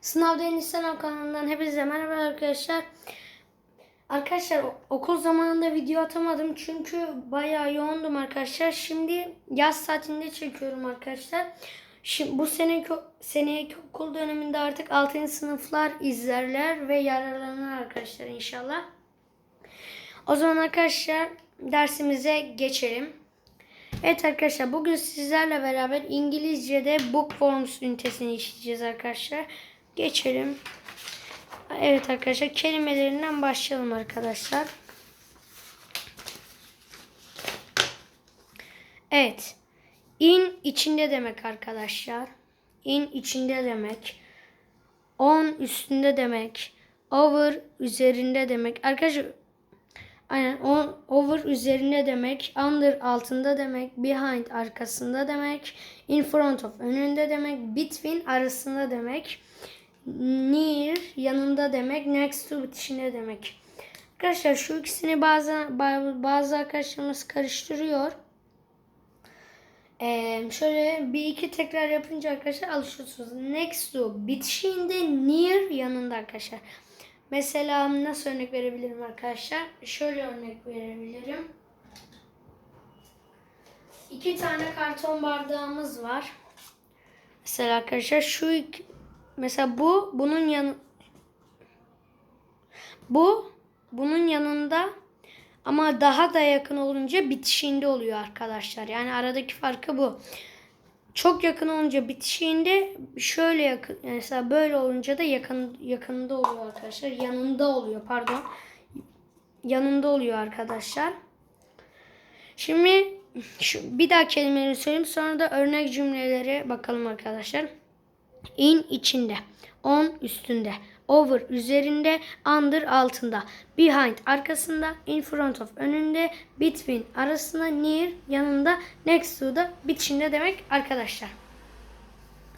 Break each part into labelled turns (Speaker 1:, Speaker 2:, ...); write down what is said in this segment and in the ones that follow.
Speaker 1: Sınavda sınav kanalından hepinize merhaba arkadaşlar. Arkadaşlar okul zamanında video atamadım çünkü bayağı yoğundum arkadaşlar. Şimdi yaz tatilinde çekiyorum arkadaşlar. Şimdi bu seneki seneki okul döneminde artık 6. sınıflar izlerler ve yararlanır arkadaşlar inşallah. O zaman arkadaşlar dersimize geçelim. Evet arkadaşlar bugün sizlerle beraber İngilizce'de book forms ünitesini işleyeceğiz arkadaşlar. Geçelim. Evet arkadaşlar kelimelerinden başlayalım arkadaşlar. Evet. In içinde demek arkadaşlar. In içinde demek. On üstünde demek. Over üzerinde demek. Arkadaşlar Aynen on, over üzerinde demek, under altında demek, behind arkasında demek, in front of önünde demek, between arasında demek, near yanında demek, next to bitişinde demek. Arkadaşlar şu ikisini bazı bazı arkadaşlarımız karıştırıyor. Ee, şöyle bir iki tekrar yapınca arkadaşlar alışıyorsunuz. Next to bitişinde near yanında arkadaşlar. Mesela nasıl örnek verebilirim arkadaşlar? Şöyle örnek verebilirim. İki tane karton bardağımız var. Mesela arkadaşlar şu iki, mesela bu bunun yanı bu bunun yanında ama daha da yakın olunca bitişinde oluyor arkadaşlar. Yani aradaki farkı bu. Çok yakın olunca bitişiğinde şöyle yakın mesela böyle olunca da yakın yakınında oluyor arkadaşlar. Yanında oluyor pardon. Yanında oluyor arkadaşlar. Şimdi şu, bir daha kelimeleri söyleyeyim sonra da örnek cümlelere bakalım arkadaşlar. In içinde, on üstünde, over üzerinde, under altında, behind arkasında, in front of önünde, between arasında, near yanında, next to da bitişinde demek arkadaşlar.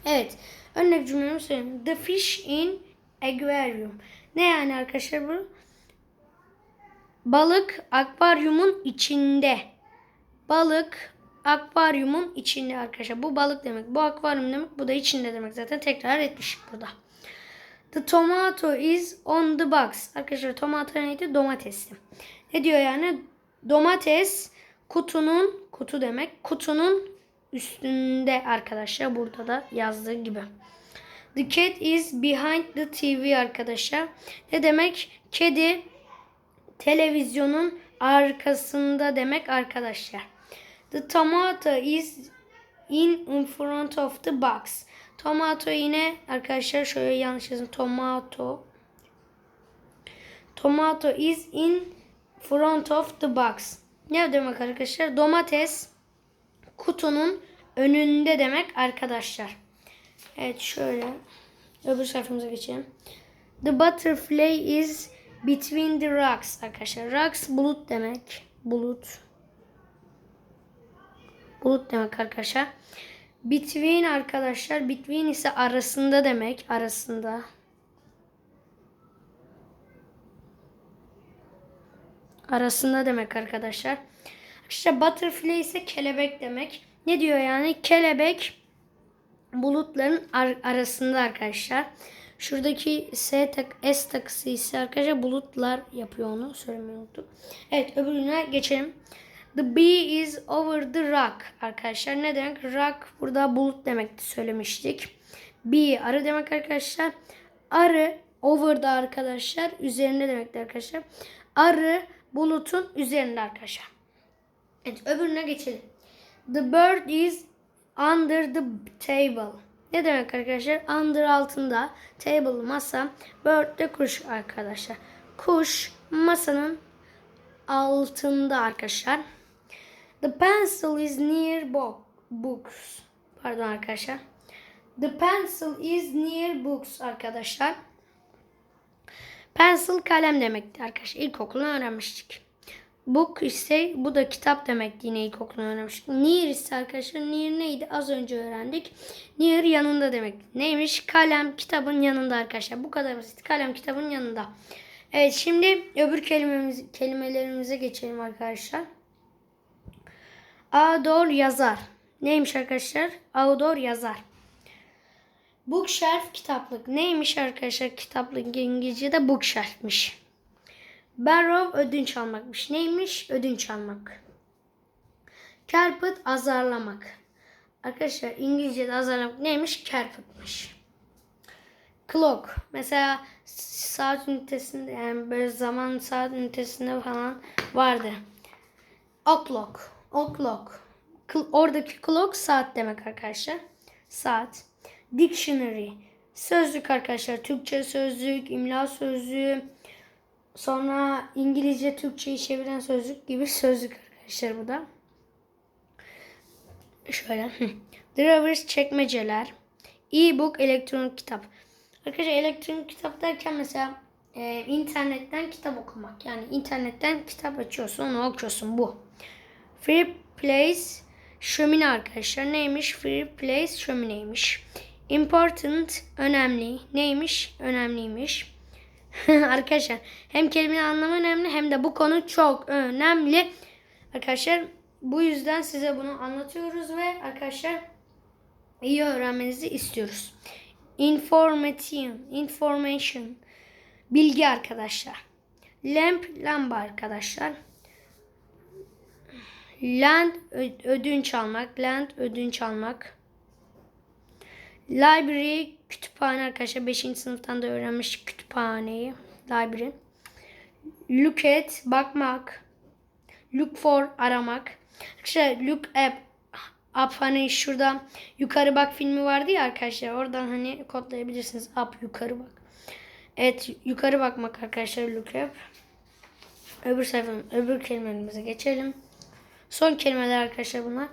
Speaker 1: Evet. Örnek cümlemi söyleyeyim. The fish in aquarium. Ne yani arkadaşlar bu? Balık akvaryumun içinde. Balık akvaryumun içinde arkadaşlar. Bu balık demek. Bu akvaryum demek. Bu da içinde demek. Zaten tekrar etmişik burada. The tomato is on the box. Arkadaşlar tomato neydi? Domatesti. Ne diyor yani? Domates kutunun kutu demek. Kutunun üstünde arkadaşlar. Burada da yazdığı gibi. The cat is behind the TV arkadaşlar. Ne demek? Kedi televizyonun arkasında demek arkadaşlar. The tomato is in front of the box. Tomato yine arkadaşlar şöyle yanlış yazın. Tomato. Tomato is in front of the box. Ne demek arkadaşlar? Domates kutunun önünde demek arkadaşlar. Evet şöyle öbür sayfamıza geçelim. The butterfly is between the rocks arkadaşlar. Rocks bulut demek. Bulut. Bulut demek arkadaşlar. Between arkadaşlar. Between ise arasında demek. Arasında. Arasında demek arkadaşlar. Arkadaşlar butterfly ise kelebek demek. Ne diyor yani? Kelebek bulutların ar- arasında arkadaşlar. Şuradaki S tak S takısı ise arkadaşlar bulutlar yapıyor onu. Söylemeyi unuttum. Evet öbürüne geçelim. The bee is over the rock arkadaşlar. Ne demek? Rock burada bulut demekti söylemiştik. Bee arı demek arkadaşlar. Arı over'da arkadaşlar. Üzerinde demekti arkadaşlar. Arı bulutun üzerinde arkadaşlar. Evet öbürüne geçelim. The bird is under the table. Ne demek arkadaşlar? Under altında, table masa, bird de kuş arkadaşlar. Kuş masanın altında arkadaşlar. The pencil is near bo- books. Pardon arkadaşlar. The pencil is near books arkadaşlar. Pencil kalem demekti arkadaşlar. İlkokulda öğrenmiştik. Book ise bu da kitap demek yine ilkokulda öğrenmiştik. Near ise arkadaşlar near neydi? Az önce öğrendik. Near yanında demek. Neymiş? Kalem kitabın yanında arkadaşlar. Bu kadar basit. Kalem kitabın yanında. Evet şimdi öbür kelimemiz, kelimelerimize geçelim arkadaşlar. Outdoor yazar. Neymiş arkadaşlar? Outdoor yazar. Bookshelf kitaplık. Neymiş arkadaşlar kitaplık İngilizce'de bookshelf'miş. Borrow ödünç almakmış. Neymiş? Ödünç almak. Carpet azarlamak. Arkadaşlar İngilizce'de azarlamak neymiş? Carpet'mış. Clock. Mesela saat ünitesinde yani böyle zaman saat ünitesinde falan vardı. O'clock. O'clock. Oradaki clock saat demek arkadaşlar. Saat. Dictionary. Sözlük arkadaşlar. Türkçe sözlük, imla sözlüğü, sonra İngilizce Türkçeyi çeviren sözlük gibi sözlük arkadaşlar bu da. Şöyle. Drawers çekmeceler. E-book elektronik kitap. Arkadaşlar elektronik kitap derken mesela e, internetten kitap okumak. Yani internetten kitap açıyorsun onu okuyorsun bu. Free place şömine arkadaşlar. Neymiş? Free place şömineymiş. Important önemli. Neymiş? Önemliymiş. arkadaşlar hem kelimenin anlamı önemli hem de bu konu çok önemli. Arkadaşlar bu yüzden size bunu anlatıyoruz ve arkadaşlar iyi öğrenmenizi istiyoruz. Information, information, bilgi arkadaşlar. Lamp, lamba arkadaşlar. Land, ödünç almak. Land, ödünç almak. Library, kütüphane arkadaşlar. 5. sınıftan da öğrenmiş kütüphaneyi. Library. Look at, bakmak. Look for, aramak. Arkadaşlar look up, up hani şurada yukarı bak filmi vardı ya arkadaşlar. Oradan hani kodlayabilirsiniz. Up, yukarı bak. Evet, yukarı bakmak arkadaşlar look up. Öbür sayfanın öbür kelimelerimize geçelim. Son kelimeler arkadaşlar bunlar.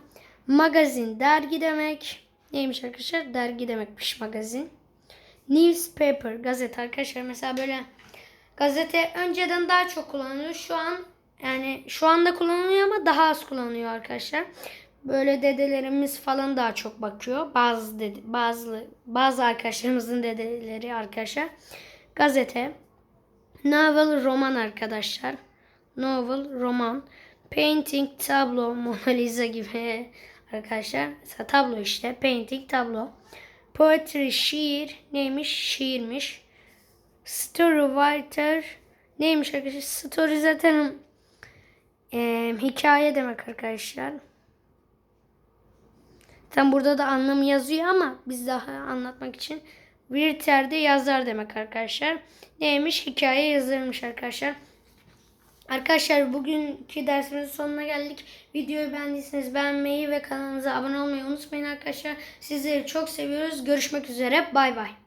Speaker 1: Magazin, dergi demek. Neymiş arkadaşlar? Dergi demekmiş magazin. Newspaper, gazete arkadaşlar. Mesela böyle gazete önceden daha çok kullanılıyor. Şu an yani şu anda kullanılıyor ama daha az kullanılıyor arkadaşlar. Böyle dedelerimiz falan daha çok bakıyor. Bazı dede, bazı bazı arkadaşlarımızın dedeleri arkadaşlar. Gazete, novel, roman arkadaşlar. Novel, roman. Painting, tablo, Mona Lisa gibi arkadaşlar. Mesela tablo işte. Painting, tablo. Poetry, şiir. Neymiş? Şiirmiş. Story writer. Neymiş arkadaşlar? Story zaten e, hikaye demek arkadaşlar. Tam burada da anlamı yazıyor ama biz daha anlatmak için writer de yazar demek arkadaşlar. Neymiş? Hikaye yazarmış arkadaşlar. Arkadaşlar bugünkü dersimizin sonuna geldik. Videoyu beğendiyseniz beğenmeyi ve kanalımıza abone olmayı unutmayın arkadaşlar. Sizleri çok seviyoruz. Görüşmek üzere. Bay bay.